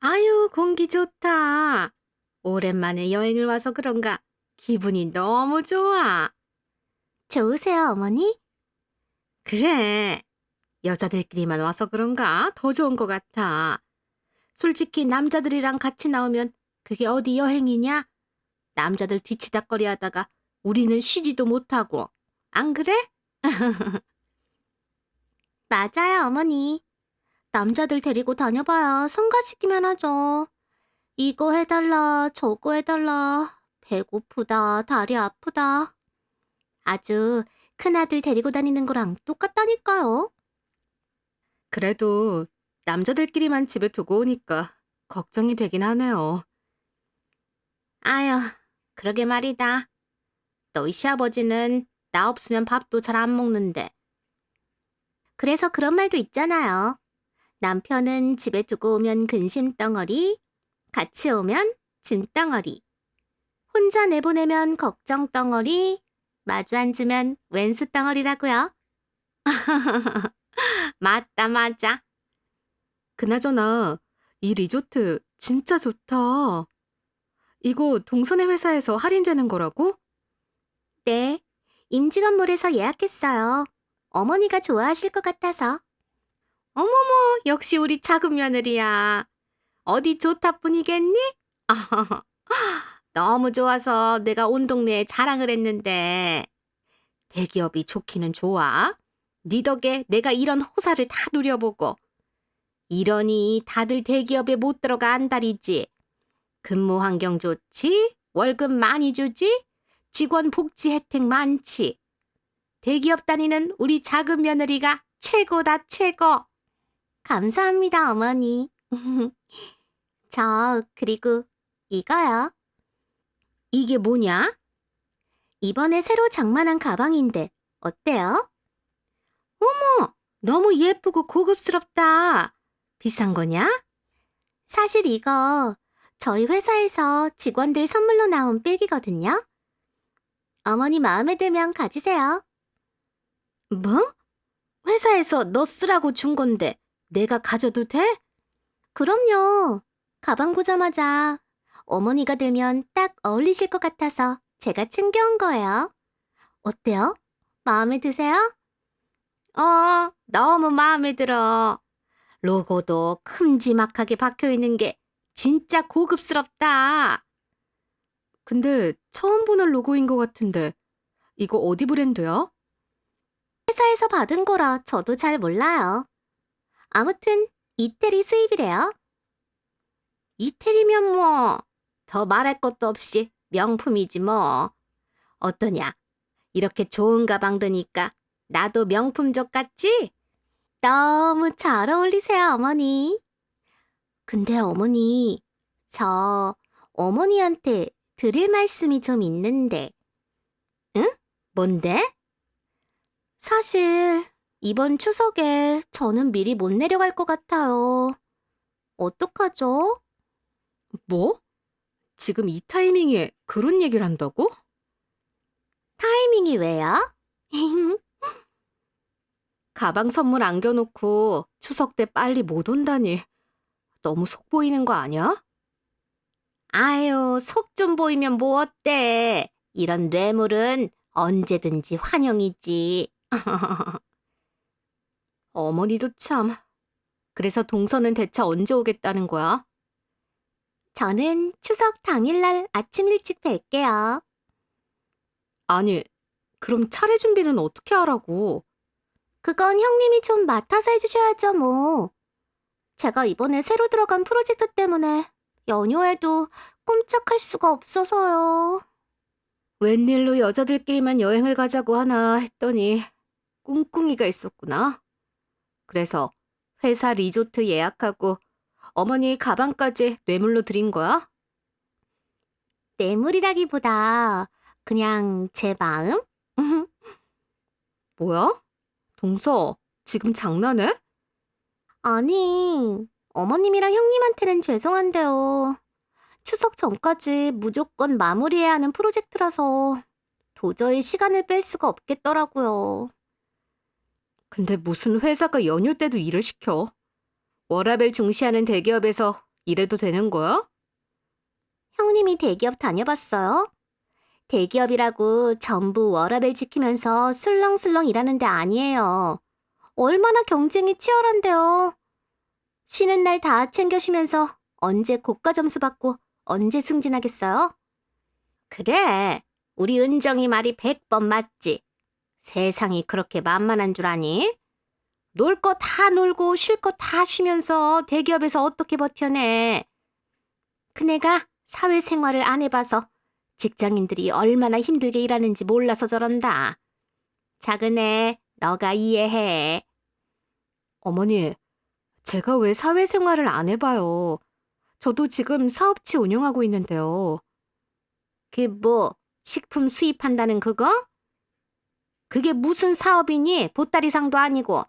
아유, 공기 좋다. 오랜만에 여행을 와서 그런가 기분이 너무 좋아. 좋으세요, 어머니? 그래. 여자들끼리만 와서 그런가 더 좋은 것 같아. 솔직히 남자들이랑 같이 나오면 그게 어디 여행이냐? 남자들 뒤치다거리 하다가 우리는 쉬지도 못하고. 안 그래? 맞아요, 어머니. 남자들 데리고 다녀봐야 성가시기만 하죠. 이거 해달라, 저거 해달라. 배고프다, 다리 아프다. 아주 큰아들 데리고 다니는 거랑 똑같다니까요. 그래도 남자들끼리만 집에 두고 오니까 걱정이 되긴 하네요. 아휴, 그러게 말이다. 너희 시아버지는 나 없으면 밥도 잘 안 먹는데. 그래서 그런 말도 있잖아요. 남편은 집에 두고 오면 근심덩어리, 같이 오면 짐덩어리. 혼자 내보내면 걱정덩어리, 마주 앉으면 왼수덩어리라고요. 맞다, 맞아. 그나저나 이 리조트 진짜 좋다. 이거 동선의 회사에서 할인되는 거라고? 네, 임직원몰에서 예약했어요. 어머니가 좋아하실 것 같아서. 어머머, 역시 우리 작은 며느리야. 어디 좋다 뿐이겠니? 너무 좋아서 내가 온 동네에 자랑을 했는데. 대기업이 좋기는 좋아. 네 덕에 내가 이런 호사를 다 누려보고. 이러니 다들 대기업에 못 들어가 안달이지. 근무 환경 좋지? 월급 많이 주지? 직원 복지 혜택 많지? 대기업 다니는 우리 작은 며느리가 최고다, 최고. 감사합니다, 어머니. 저, 그리고 이거요. 이게 뭐냐? 이번에 새로 장만한 가방인데, 어때요? 너무 예쁘고 고급스럽다. 비싼 거냐? 사실 이거 저희 회사에서 직원들 선물로 나온 백이거든요. 어머니 마음에 들면 가지세요. 뭐? 회사에서 너 쓰라고 준 건데 내가 가져도 돼? 그럼요. 가방 보자마자 어머니가 들면 딱 어울리실 것 같아서 제가 챙겨온 거예요. 어때요? 마음에 드세요? 어, 너무 마음에 들어. 로고도 큼지막하게 박혀 있는 게 진짜 고급스럽다. 근데 처음 보는 로고인 것 같은데 이거 어디 브랜드야? 회사에서 받은 거라 저도 잘 몰라요. 아무튼 이태리 수입이래요. 이태리면 뭐 더 말할 것도 없이 명품이지 뭐. 어떠냐? 이렇게 좋은 가방 드니까 나도 명품족 같지? 너무 잘 어울리세요, 어머니. 근데 어머니, 저 어머니한테 드릴 말씀이 좀 있는데. 뭔데? 사실 이번 추석에 저는 미리 못 내려갈 것 같아요. 어떡하죠? 뭐? 지금 이 타이밍에 그런 얘기를 한다고? 타이밍이 왜요? 가방 선물 안겨놓고 추석 때 빨리 못 온다니 너무 속 보이는 거 아니야? 아유, 속 좀 보이면 뭐 어때? 이런 뇌물은 언제든지 환영이지. 어머니도 참. 그래서 동서는 대체 언제 오겠다는 거야? 저는 추석 당일날 아침 일찍 뵐게요. 아니, 그럼 차례 준비는 어떻게 하라고? 그건 형님이 좀 맡아서 해주셔야죠, 뭐. 제가 이번에 새로 들어간 프로젝트 때문에 연휴에도 꼼짝할 수가 없어서요. 웬일로 여자들끼리만 여행을 가자고 하나 했더니 꿍꿍이가 있었구나. 그래서 회사 리조트 예약하고 어머니 가방까지 뇌물로 드린 거야? 뇌물이라기보다 그냥 제 마음? 뭐야? 동서, 지금 장난해? 아니, 어머님이랑 형님한테는 죄송한데요. 추석 전까지 무조건 마무리해야 하는 프로젝트라서 도저히 시간을 뺄 수가 없겠더라고요. 근데 무슨 회사가 연휴 때도 일을 시켜? 워라벨 중시하는 대기업에서 일해도 되는 거야? 형님이 대기업 다녀봤어요? 대기업이라고 전부 워라벨 지키면서 슬렁슬렁 일하는 데 아니에요. 얼마나 경쟁이 치열한데요. 쉬는 날 다 챙겨 쉬면서 언제 고가 점수 받고 언제 승진하겠어요? 그래, 우리 은정이 말이 백번 맞지. 세상이 그렇게 만만한 줄 아니? 놀 거 다 놀고 쉴 거 다 쉬면서 대기업에서 어떻게 버텨내? 그네가 사회생활을 안 해봐서 직장인들이 얼마나 힘들게 일하는지 몰라서 저런다. 작은 애, 너가 이해해. 어머니, 제가 왜 사회생활을 안 해봐요? 저도 지금 사업체 운영하고 있는데요. 그 뭐, 식품 수입한다는 그거? 그게 무슨 사업이니? 보따리상도 아니고.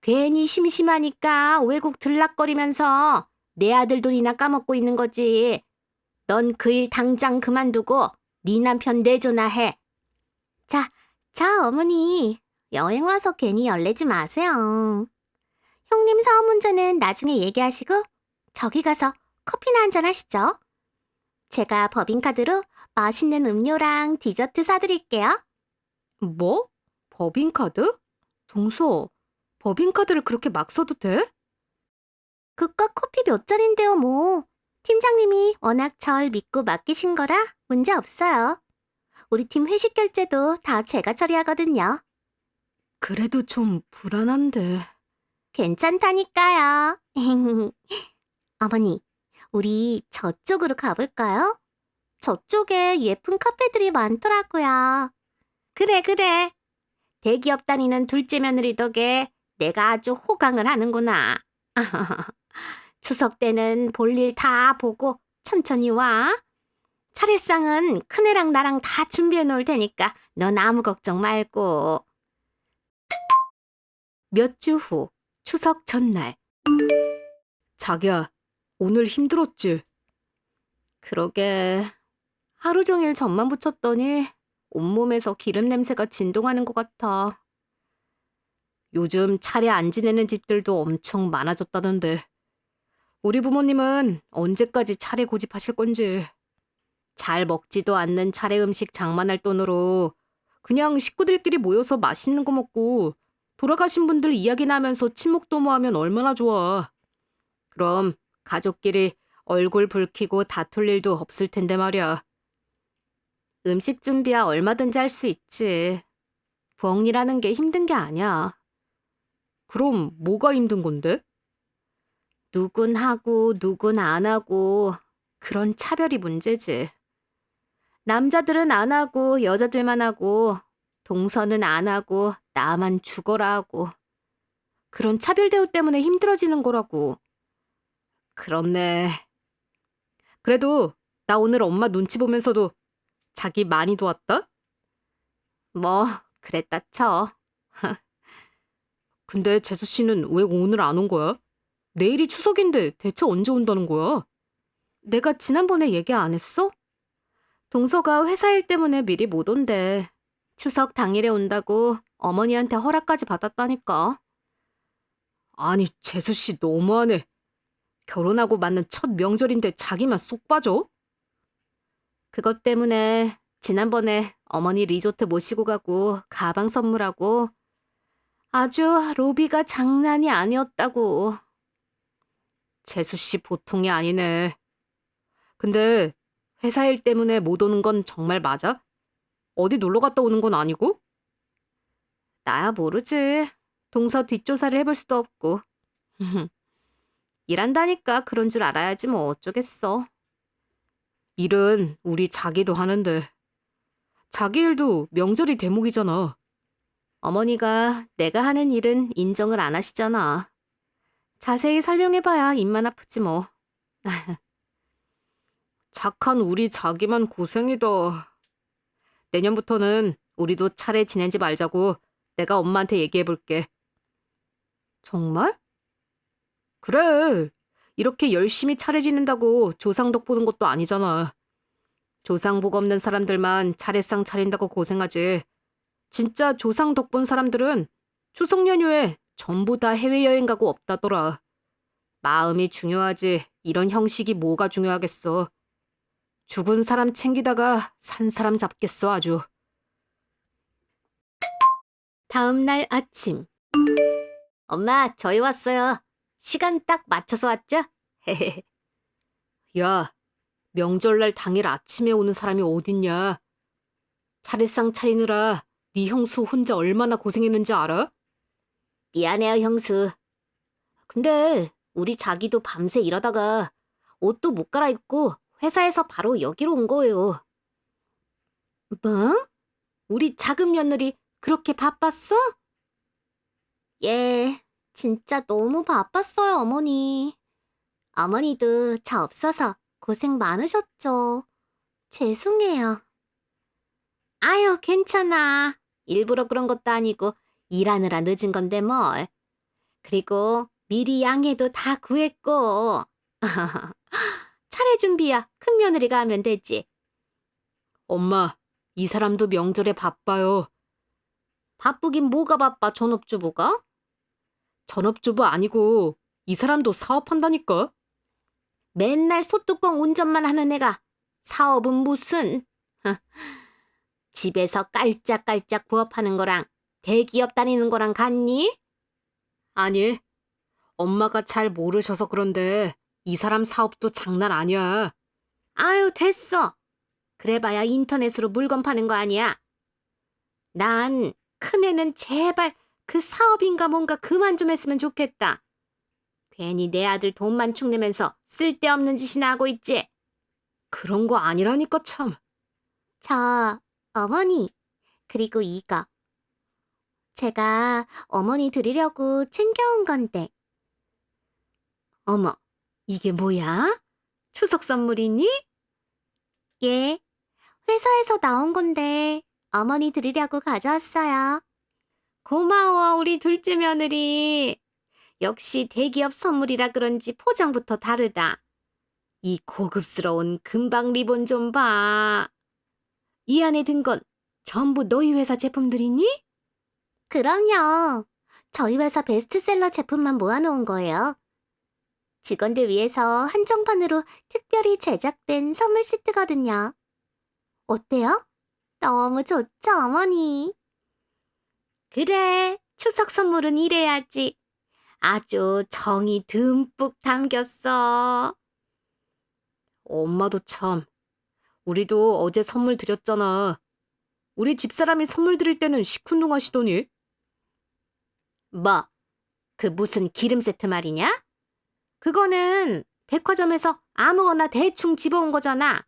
괜히 심심하니까 외국 들락거리면서 내 아들 돈이나 까먹고 있는 거지. 넌 그 일 당장 그만두고 네 남편 내조나 해. 자, 자 어머니. 여행 와서 괜히 열내지 마세요. 형님 사업 문제는 나중에 얘기하시고 저기 가서 커피나 한잔 하시죠. 제가 법인카드로 맛있는 음료랑 디저트 사드릴게요. 뭐? 법인카드? 동서, 법인카드를 그렇게 막 써도 돼? 그깟 커피 몇 잔인데요, 뭐. 팀장님이 워낙 절 믿고 맡기신 거라 문제 없어요. 우리 팀 회식 결제도 다 제가 처리하거든요. 그래도 좀 불안한데. 괜찮다니까요. 어머니, 우리 저쪽으로 가볼까요? 저쪽에 예쁜 카페들이 많더라고요. 그래, 그래. 대기업 다니는 둘째 며느리 덕에 내가 아주 호강을 하는구나. 추석 때는 볼일 다 보고 천천히 와. 차례상은 큰애랑 나랑 다 준비해 놓을 테니까 넌 아무 걱정 말고. 몇 주 후, 추석 전날. 자기야, 오늘 힘들었지? 그러게. 하루 종일 젖만 붙였더니 온몸에서 기름 냄새가 진동하는 것 같아. 요즘 차례 안 지내는 집들도 엄청 많아졌다던데. 우리 부모님은 언제까지 차례 고집하실 건지. 잘 먹지도 않는 차례 음식 장만할 돈으로 그냥 식구들끼리 모여서 맛있는 거 먹고 돌아가신 분들 이야기나 하면서 친목 도모하면 얼마나 좋아. 그럼 가족끼리 얼굴 붉히고 다툴 일도 없을 텐데 말이야. 음식 준비야 얼마든지 할 수 있지. 부엌일하는 게 힘든 게 아니야. 그럼 뭐가 힘든 건데? 누군 하고 누군 안 하고 그런 차별이 문제지. 남자들은 안 하고 여자들만 하고 동서는 안 하고 나만 죽어라 하고 그런 차별 대우 때문에 힘들어지는 거라고. 그렇네. 그래도 나 오늘 엄마 눈치 보면서도 자기 많이 도왔다? 뭐 그랬다 쳐. 근데 재수 씨는 왜 오늘 안 온 거야? 내일이 추석인데 대체 언제 온다는 거야? 내가 지난번에 얘기 안 했어? 동서가 회사 일 때문에 미리 못 온대. 추석 당일에 온다고 어머니한테 허락까지 받았다니까. 아니, 재수 씨 너무하네. 결혼하고 맞는 첫 명절인데 자기만 쏙 빠져? 그것 때문에 지난번에 어머니 리조트 모시고 가고 가방 선물하고 아주 로비가 장난이 아니었다고. 재수 씨 보통이 아니네. 근데 회사 일 때문에 못 오는 건 정말 맞아? 어디 놀러 갔다 오는 건 아니고? 나야 모르지. 동서 뒷조사를 해볼 수도 없고. 일한다니까 그런 줄 알아야지 뭐 어쩌겠어. 일은 우리 자기도 하는데. 자기 일도 명절이 대목이잖아. 어머니가 내가 하는 일은 인정을 안 하시잖아. 자세히 설명해봐야 입만 아프지 뭐. 착한 우리 자기만 고생이다. 내년부터는 우리도 차례 지내지 말자고 내가 엄마한테 얘기해볼게. 정말? 그래. 이렇게 열심히 차례 지낸다고 조상덕 보는 것도 아니잖아. 조상복 없는 사람들만 차례상 차린다고 고생하지. 진짜 조상덕 본 사람들은 추석 연휴에 전부 다 해외여행 가고 없다더라. 마음이 중요하지. 이런 형식이 뭐가 중요하겠어. 죽은 사람 챙기다가 산 사람 잡겠어, 아주. 다음 날 아침. 엄마, 저희 왔어요. 시간 딱 맞춰서 왔죠? 야, 명절날 당일 아침에 오는 사람이 어딨냐? 차례상 차리느라 네 형수 혼자 얼마나 고생했는지 알아? 미안해요, 형수. 근데 우리 자기도 밤새 일하다가 옷도 못 갈아입고 회사에서 바로 여기로 온 거예요. 뭐? 우리 작은 며느리 그렇게 바빴어? 예, 진짜 너무 바빴어요, 어머니. 어머니도 저 없어서 고생 많으셨죠. 죄송해요. 아유, 괜찮아. 일부러 그런 것도 아니고 일하느라 늦은 건데 뭘. 그리고 미리 양해도 다 구했고. 차례 준비야 큰 며느리가 하면 되지. 엄마, 이 사람도 명절에 바빠요. 바쁘긴 뭐가 바빠, 전업주부가? 전업주부 아니고 이 사람도 사업한다니까. 맨날 소뚜껑 운전만 하는 애가 사업은 무슨? 집에서 깔짝깔짝 부업하는 거랑 대기업 다니는 거랑 같니? 아니, 엄마가 잘 모르셔서 그런데 이 사람 사업도 장난 아니야. 아유, 됐어. 그래봐야 인터넷으로 물건 파는 거 아니야. 난 큰애는 제발 그 사업인가 뭔가 그만 좀 했으면 좋겠다. 괜히 내 아들 돈만 축내면서 쓸데없는 짓이나 하고 있지. 그런 거 아니라니까 참. 저, 어머니, 그리고 이거. 제가 어머니 드리려고 챙겨온 건데. 어머, 이게 뭐야? 추석 선물이니? 예, 회사에서 나온 건데 어머니 드리려고 가져왔어요. 고마워, 우리 둘째 며느리. 역시 대기업 선물이라 그런지 포장부터 다르다. 이 고급스러운 금방 리본 좀 봐. 이 안에 든 건 전부 너희 회사 제품들이니? 그럼요. 저희 회사 베스트셀러 제품만 모아놓은 거예요. 직원들 위해서 한정판으로 특별히 제작된 선물 세트거든요. 어때요? 너무 좋죠, 어머니? 그래, 추석 선물은 이래야지. 아주 정이 듬뿍 담겼어. 엄마도 참. 우리도 어제 선물 드렸잖아. 우리 집사람이 선물 드릴 때는 시큰둥 하시더니. 뭐, 그 무슨 기름 세트 말이냐? 그거는 백화점에서 아무거나 대충 집어온 거잖아.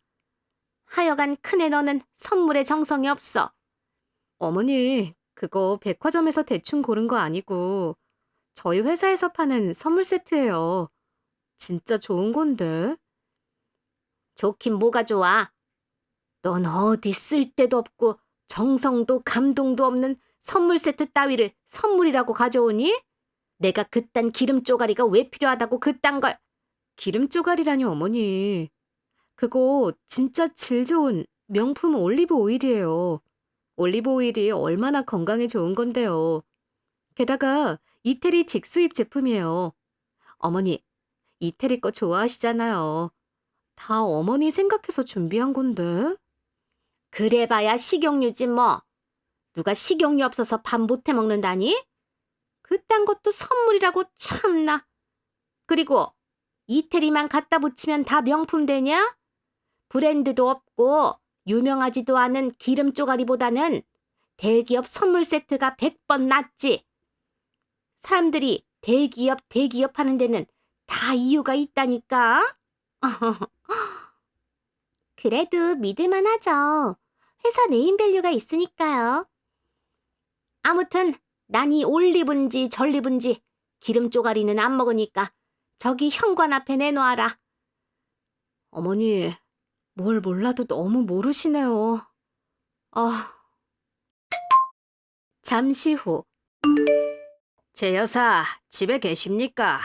하여간 큰애 너는 선물에 정성이 없어. 어머니, 그거 백화점에서 대충 고른 거 아니고 저희 회사에서 파는 선물 세트예요. 진짜 좋은 건데. 좋긴 뭐가 좋아. 넌 어디 쓸데도 없고 정성도 감동도 없는 선물 세트 따위를 선물이라고 가져오니? 내가 그딴 기름 쪼가리가 왜 필요하다고 그딴 걸. 기름 쪼가리라니 어머니. 그거 진짜 질 좋은 명품 올리브 오일이에요. 올리브 오일이 얼마나 건강에 좋은 건데요. 게다가 이태리 직수입 제품이에요. 어머니, 이태리 거 좋아하시잖아요. 다 어머니 생각해서 준비한 건데. 그래봐야 식용유지 뭐. 누가 식용유 없어서 밥 못해 먹는다니? 그딴 것도 선물이라고 참나. 그리고 이태리만 갖다 붙이면 다 명품 되냐? 브랜드도 없고 유명하지도 않은 기름 쪼가리보다는 대기업 선물 세트가 100번 낫지. 사람들이 대기업 대기업 하는 데는 다 이유가 있다니까. 그래도 믿을만 하죠. 회사 네임밸류가 있으니까요. 아무튼 난 이 올리브인지 전리브인지 기름 쪼가리는 안 먹으니까 저기 현관 앞에 내놓아라. 어머니, 뭘 몰라도 너무 모르시네요. 아. 잠시 후. 제 여사, 집에 계십니까?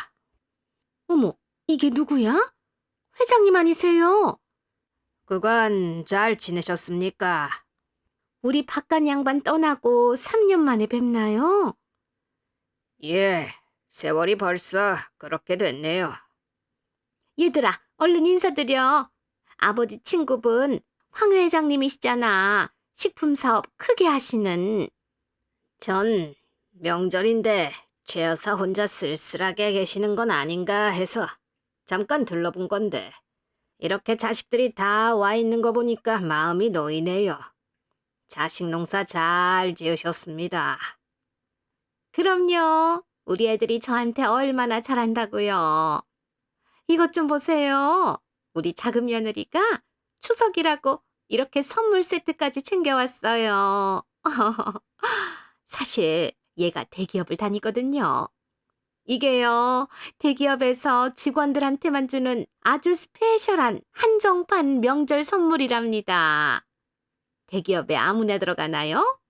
어머, 이게 누구야? 회장님 아니세요? 그간 잘 지내셨습니까? 우리 바깥 양반 떠나고 3년 만에 뵙나요? 예, 세월이 벌써 그렇게 됐네요. 얘들아, 얼른 인사드려. 아버지 친구분 황 회장님이시잖아. 식품 사업 크게 하시는. 전 명절인데 최 여사 혼자 쓸쓸하게 계시는 건 아닌가 해서 잠깐 들러본 건데 이렇게 자식들이 다 와 있는 거 보니까 마음이 놓이네요. 자식 농사 잘 지으셨습니다. 그럼요. 우리 애들이 저한테 얼마나 잘한다고요. 이것 좀 보세요. 우리 작은 며느리가 추석이라고 이렇게 선물 세트까지 챙겨왔어요. 사실 얘가 대기업을 다니거든요. 이게요, 대기업에서 직원들한테만 주는 아주 스페셜한 한정판 명절 선물이랍니다. 대기업에 아무나 들어가나요?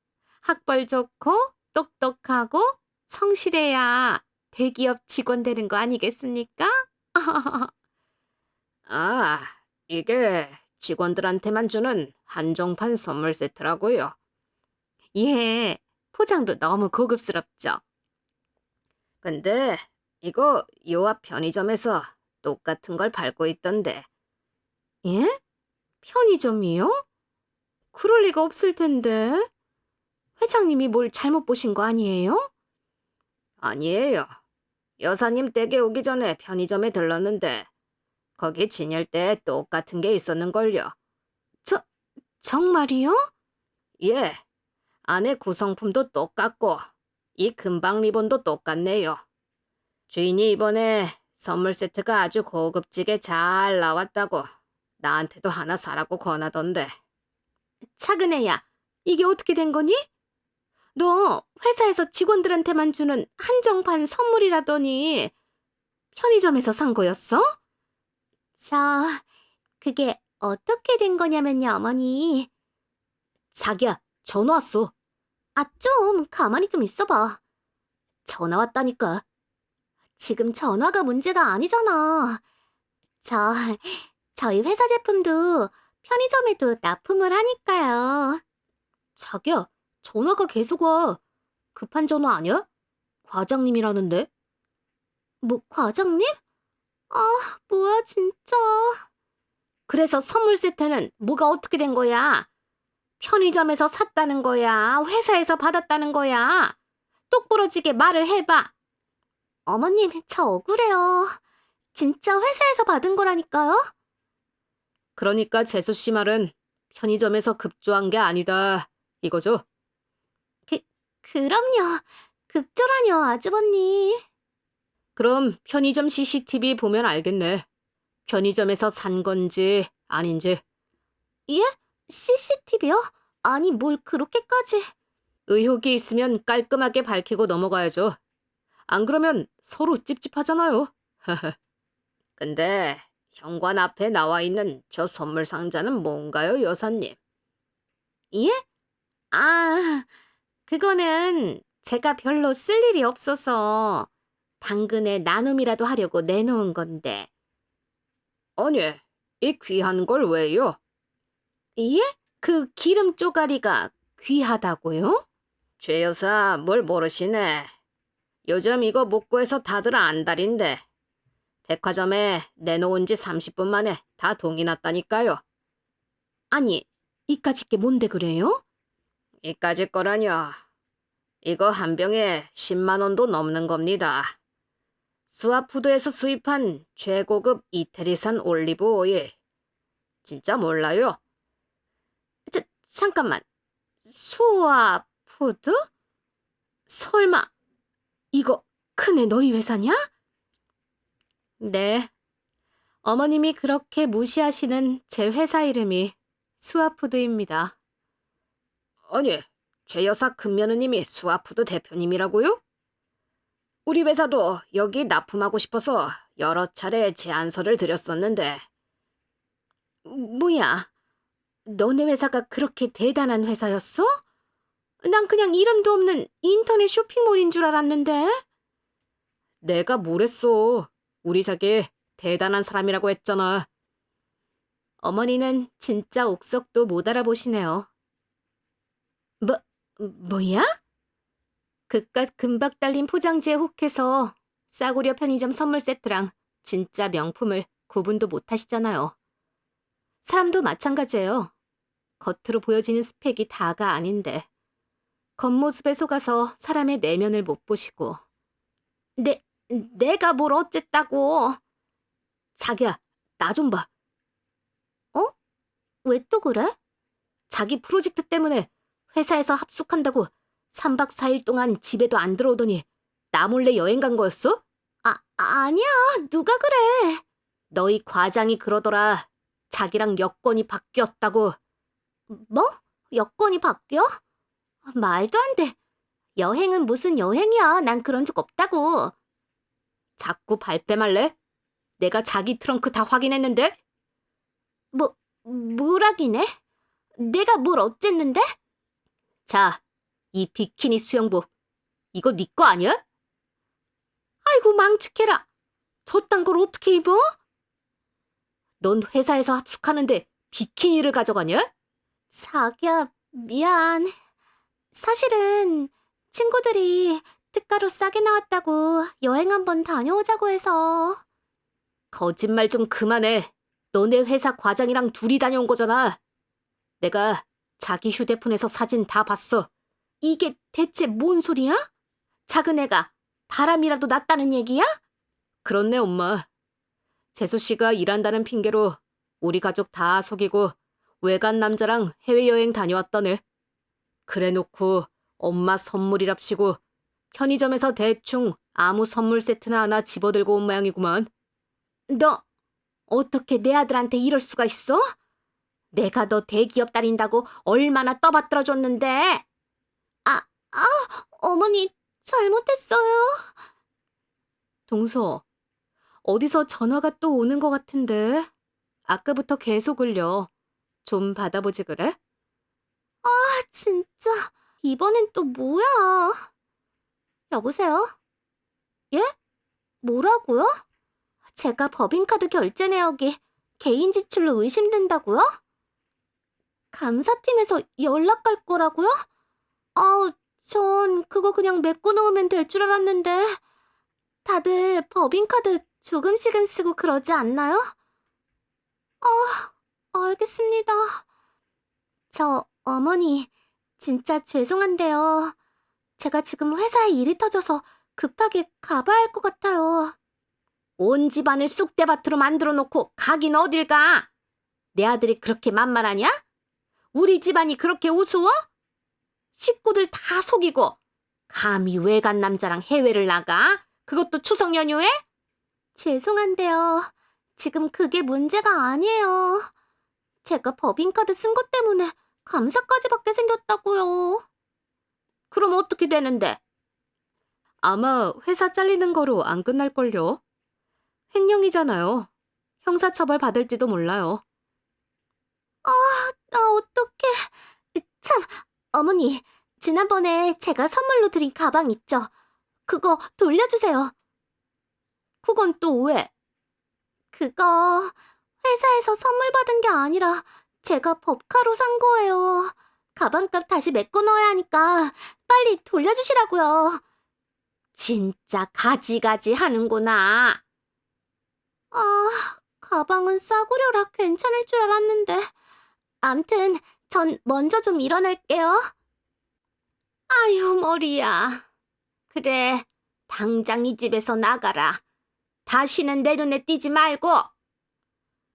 학벌 좋고 똑똑하고 성실해야 대기업 직원 되는 거 아니겠습니까? 아, 이게 직원들한테만 주는 한정판 선물 세트라고요. 예, 포장도 너무 고급스럽죠. 근데 이거 요 앞 편의점에서 똑같은 걸 팔고 있던데. 예? 편의점이요? 그럴 리가 없을 텐데. 회장님이 뭘 잘못 보신 거 아니에요? 아니에요. 여사님 댁에 오기 전에 편의점에 들렀는데 거기 진열대에 똑같은 게 있었는걸요. 저, 정말이요? 예. 안에 구성품도 똑같고 이 금방 리본도 똑같네요. 주인이 이번에 선물 세트가 아주 고급지게 잘 나왔다고 나한테도 하나 사라고 권하던데. 애야, 이게 어떻게 된 거니? 너 회사에서 직원들한테만 주는 한정판 선물이라더니 편의점에서 산 거였어? 저, 그게 어떻게 된 거냐면요, 어머니. 자기야, 전화 왔어. 아, 좀, 가만히 좀 있어봐. 전화 왔다니까. 지금 전화가 문제가 아니잖아. 저, 저희 회사 제품도 편의점에도 납품을 하니까요. 자기야, 전화가 계속 와. 급한 전화 아니야? 과장님이라는데. 뭐, 과장님? 아, 뭐야, 진짜. 그래서 선물 세트는 뭐가 어떻게 된 거야? 편의점에서 샀다는 거야? 회사에서 받았다는 거야? 똑부러지게 말을 해봐. 어머님, 저 억울해요. 진짜 회사에서 받은 거라니까요? 그러니까 재수 씨 말은 편의점에서 급조한 게 아니다. 이거죠? 그럼요. 급조라뇨, 아주버님. 그럼 편의점 CCTV 보면 알겠네. 편의점에서 산 건지 아닌지. CCTV요? 아니, 뭘 그렇게까지. 의혹이 있으면 깔끔하게 밝히고 넘어가야죠. 안 그러면 서로 찝찝하잖아요. 근데 현관 앞에 나와 있는 저 선물 상자는 뭔가요, 여사님? 예? 아, 그거는 제가 별로 쓸 일이 없어서 당근에 나눔이라도 하려고 내놓은 건데. 아니, 이 귀한 걸 왜요? 예? 그 기름 쪼가리가 귀하다고요? 죄 여사 뭘 모르시네. 요즘 이거 못 구해서 다들 안달인데 백화점에 내놓은 지 30분 만에 다 동이 났다니까요. 아니, 이까짓 게 뭔데 그래요? 이까짓 거라뇨. 이거 한 병에 10만 원도 넘는 겁니다. 수아푸드에서 수입한 최고급 이태리산 올리브 오일. 진짜 몰라요? 자, 잠깐만. 수아푸드? 설마 이거 큰애 너희 회사냐? 네. 어머님이 그렇게 무시하시는 제 회사 이름이 수아푸드입니다. 아니, 최 여사 큰며느님이 수아푸드 대표님이라고요? 우리 회사도 여기 납품하고 싶어서 여러 차례 제안서를 드렸었는데. 뭐야? 너네 회사가 그렇게 대단한 회사였어? 난 그냥 이름도 없는 인터넷 쇼핑몰인 줄 알았는데. 내가 뭘 했어. 우리 자기 대단한 사람이라고 했잖아. 어머니는 진짜 옥석도 못 알아보시네요. 뭐, 뭐야? 그깟 금박 달린 포장지에 혹해서 싸구려 편의점 선물 세트랑 진짜 명품을 구분도 못 하시잖아요. 사람도 마찬가지예요. 겉으로 보여지는 스펙이 다가 아닌데 겉모습에 속아서 사람의 내면을 못 보시고 내, 내가 뭘 어쨌다고 자기야 나 좀 봐. 어? 왜 또 그래? 자기 프로젝트 때문에 회사에서 합숙한다고 3박 4일 동안 집에도 안 들어오더니 나 몰래 여행 간 거였어? 아, 아니야. 누가 그래? 너희 과장이 그러더라. 자기랑 여권이 바뀌었다고. 뭐? 여권이 바뀌어? 말도 안 돼. 여행은 무슨 여행이야. 난 그런 적 없다고. 자꾸 발뺌할래? 내가 자기 트렁크 다 확인했는데? 뭐, 뭐라기네? 내가 뭘 어쨌는데? 자, 이 비키니 수영복. 이거 네 거 아니야? 아이고 망측해라. 저딴 걸 어떻게 입어? 넌 회사에서 합숙하는데 비키니를 가져가냐? 자기야, 미안. 사실은 친구들이 특가로 싸게 나왔다고 여행 한번 다녀오자고 해서. 거짓말 좀 그만해. 너네 회사 과장이랑 둘이 다녀온 거잖아. 내가 자기 휴대폰에서 사진 다 봤어. 이게 대체 뭔 소리야? 작은 애가 바람이라도 났다는 얘기야? 그렇네, 엄마. 재수 씨가 일한다는 핑계로 우리 가족 다 속이고 외간 남자랑 해외여행 다녀왔다네. 그래 놓고 엄마 선물이랍시고 편의점에서 대충 아무 선물 세트나 하나 집어들고 온 모양이구만. 너 어떻게 내 아들한테 이럴 수가 있어? 내가 너 대기업 다닌다고 얼마나 떠받들어 줬는데. 아, 아, 어머니 잘못했어요. 동서, 어디서 전화가 또 오는 것 같은데. 아까부터 계속 울려. 좀 받아보지 그래? 아, 진짜 이번엔 또 뭐야? 여보세요? 예? 뭐라고요? 제가 법인카드 결제 내역이 개인 지출로 의심된다고요? 감사팀에서 연락 갈 거라고요? 아, 전 그거 그냥 메꿔 놓으면 될 줄 알았는데 다들 법인카드 조금씩은 쓰고 그러지 않나요? 아, 알겠습니다. 저 어머니 진짜 죄송한데요. 제가 지금 회사에 일이 터져서 급하게 가봐야 할 것 같아요. 온 집안을 쑥대밭으로 만들어 놓고 가긴 어딜 가? 내 아들이 그렇게 만만하냐? 우리 집안이 그렇게 우스워? 식구들 다 속이고 감히 외간 남자랑 해외를 나가? 그것도 추석 연휴에? 죄송한데요. 지금 그게 문제가 아니에요. 제가 법인카드 쓴 것 때문에 감사까지 받게 생겼다고요. 그럼 어떻게 되는데? 아마 회사 잘리는 거로 안 끝날걸요. 횡령이잖아요. 형사처벌 받을지도 몰라요. 나 어떡해. 참, 어머니, 지난번에 제가 선물로 드린 가방 있죠? 그거 돌려주세요. 그건 또 왜? 그거 회사에서 선물 받은 게 아니라 제가 법카로 산 거예요. 가방값 다시 메꿔 넣어야 하니까 빨리 돌려주시라고요. 진짜 가지가지 하는구나. 아, 가방은 싸구려라 괜찮을 줄 알았는데. 암튼 전 먼저 좀 일어날게요. 아유, 머리야. 그래, 당장 이 집에서 나가라. 다시는 내 눈에 띄지 말고.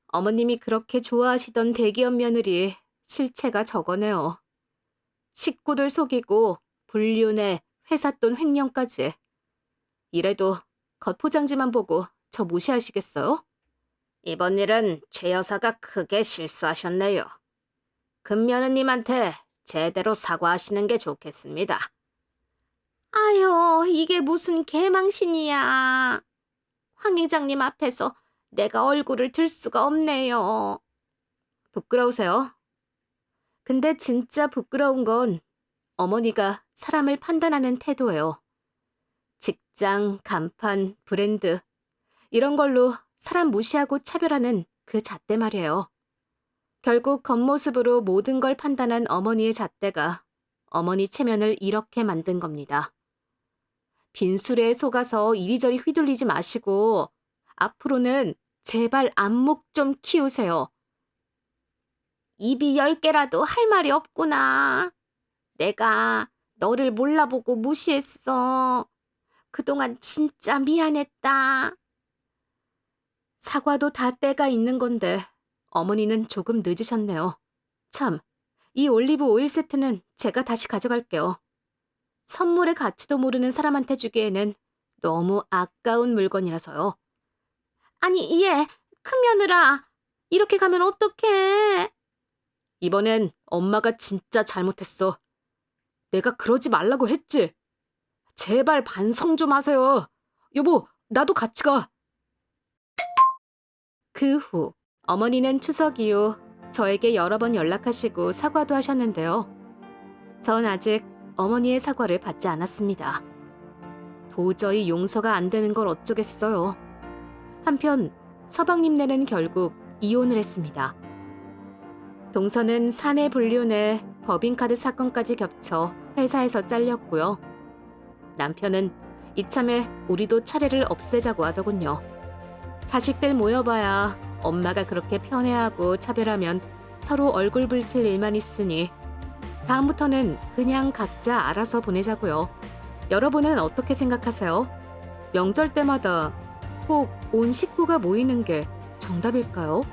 어머님이 그렇게 좋아하시던 대기업 며느리 실체가 저거네요. 식구들 속이고 불륜에 회사 돈 횡령까지. 이래도 겉포장지만 보고 저 무시하시겠어요? 이번 일은 최 여사가 크게 실수하셨네요. 금며느님한테 제대로 사과하시는 게 좋겠습니다. 아유, 이게 무슨 개망신이야. 황 회장님 앞에서 내가 얼굴을 들 수가 없네요. 부끄러우세요? 근데 진짜 부끄러운 건 어머니가 사람을 판단하는 태도예요. 직장, 간판, 브랜드 이런 걸로 사람 무시하고 차별하는 그 잣대 말이에요. 결국 겉모습으로 모든 걸 판단한 어머니의 잣대가 어머니 체면을 이렇게 만든 겁니다. 빈술에 속아서 이리저리 휘둘리지 마시고 앞으로는 제발 안목 좀 키우세요. 입이 열 개라도 할 말이 없구나. 내가 너를 몰라보고 무시했어. 그동안 진짜 미안했다. 사과도 다 때가 있는 건데 어머니는 조금 늦으셨네요. 참, 이 올리브 오일 세트는 제가 다시 가져갈게요. 선물의 가치도 모르는 사람한테 주기에는 너무 아까운 물건이라서요. 아니, 얘, 큰 며느라. 이렇게 가면 어떡해? 이번엔 엄마가 진짜 잘못했어. 내가 그러지 말라고 했지. 제발 반성 좀 하세요. 여보, 나도 같이 가. 그 후, 어머니는 추석 이후 저에게 여러 번 연락하시고 사과도 하셨는데요. 전 아직 어머니의 사과를 받지 않았습니다. 도저히 용서가 안 되는 걸 어쩌겠어요. 한편 서방님네는 결국 이혼을 했습니다. 동서는 사내 불륜에 법인카드 사건까지 겹쳐 회사에서 잘렸고요. 남편은 이참에 우리도 차례를 없애자고 하더군요. 자식들 모여봐야 엄마가 그렇게 편애하고 차별하면 서로 얼굴 붉힐 일만 있으니 다음부터는 그냥 각자 알아서 보내자고요. 여러분은 어떻게 생각하세요? 명절 때마다 꼭 온 식구가 모이는 게 정답일까요?